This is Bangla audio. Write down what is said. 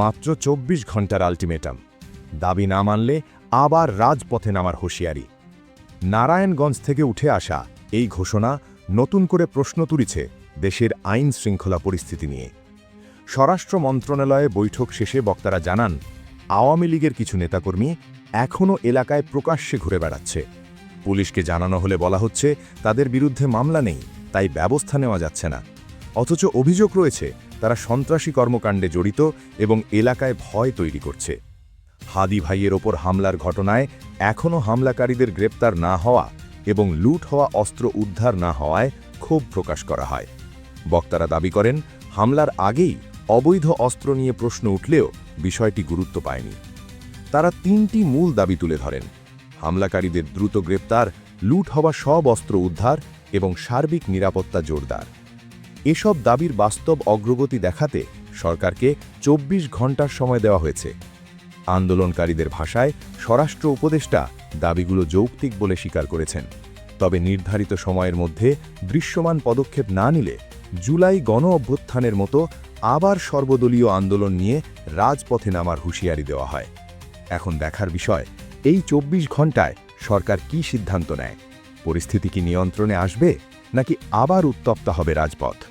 মাত্র চব্বিশ ঘণ্টার আলটিমেটাম। দাবি না মানলে আবার রাজপথে নামার হুঁশিয়ারি। নারায়ণগঞ্জ থেকে উঠে আসা এই ঘোষণা নতুন করে প্রশ্ন তুলেছে দেশের আইন শৃঙ্খলা পরিস্থিতি নিয়ে। স্বরাষ্ট্র মন্ত্রণালয়ে বৈঠক শেষে বক্তারা জানান, আওয়ামী লীগের কিছু নেতাকর্মী এখনও এলাকায় প্রকাশ্যে ঘুরে বেড়াচ্ছে। পুলিশকে জানানো হলে বলা হচ্ছে, তাদের বিরুদ্ধে মামলা নেই, তাই ব্যবস্থা নেওয়া যাচ্ছে না। অথচ অভিযোগ রয়েছে, তারা সন্ত্রাসী কর্মকাণ্ডে জড়িত এবং এলাকায় ভয় তৈরি করছে। হাদি ভাইয়ের ওপর হামলার ঘটনায় এখনও হামলাকারীদের গ্রেপ্তার না হওয়া এবং লুট হওয়া অস্ত্র উদ্ধার না হওয়ায় ক্ষোভ প্রকাশ করা হয়। বক্তারা দাবি করেন, হামলার আগেই অবৈধ অস্ত্র নিয়ে প্রশ্ন উঠলেও বিষয়টি গুরুত্ব পায়নি। তারা তিনটি মূল দাবি তুলে ধরেন। হামলাকারীদের দ্রুত গ্রেপ্তার, লুট হওয়া সব অস্ত্র উদ্ধার এবং সার্বিক নিরাপত্তা জোরদার। এসব দাবির বাস্তব অগ্রগতি দেখাতে সরকারকে চব্বিশ ঘণ্টার সময় দেওয়া হয়েছে। আন্দোলনকারীদের ভাষায় স্বরাষ্ট্র উপদেষ্টা দাবিগুলো যৌক্তিক বলে স্বীকার করেছেন। তবে নির্ধারিত সময়ের মধ্যে দৃশ্যমান পদক্ষেপ না নিলে জুলাই গণ অভ্যুত্থানের মতো আবার সর্বদলীয় আন্দোলন নিয়ে রাজপথে নামার হুঁশিয়ারি দেওয়া হয়। এখন দেখার বিষয়, এই চব্বিশ ঘন্টায় সরকার কি সিদ্ধান্ত নেয়? পরিস্থিতি কি নিয়ন্ত্রণে আসবে নাকি আবার উত্তপ্ত হবে রাজপথ?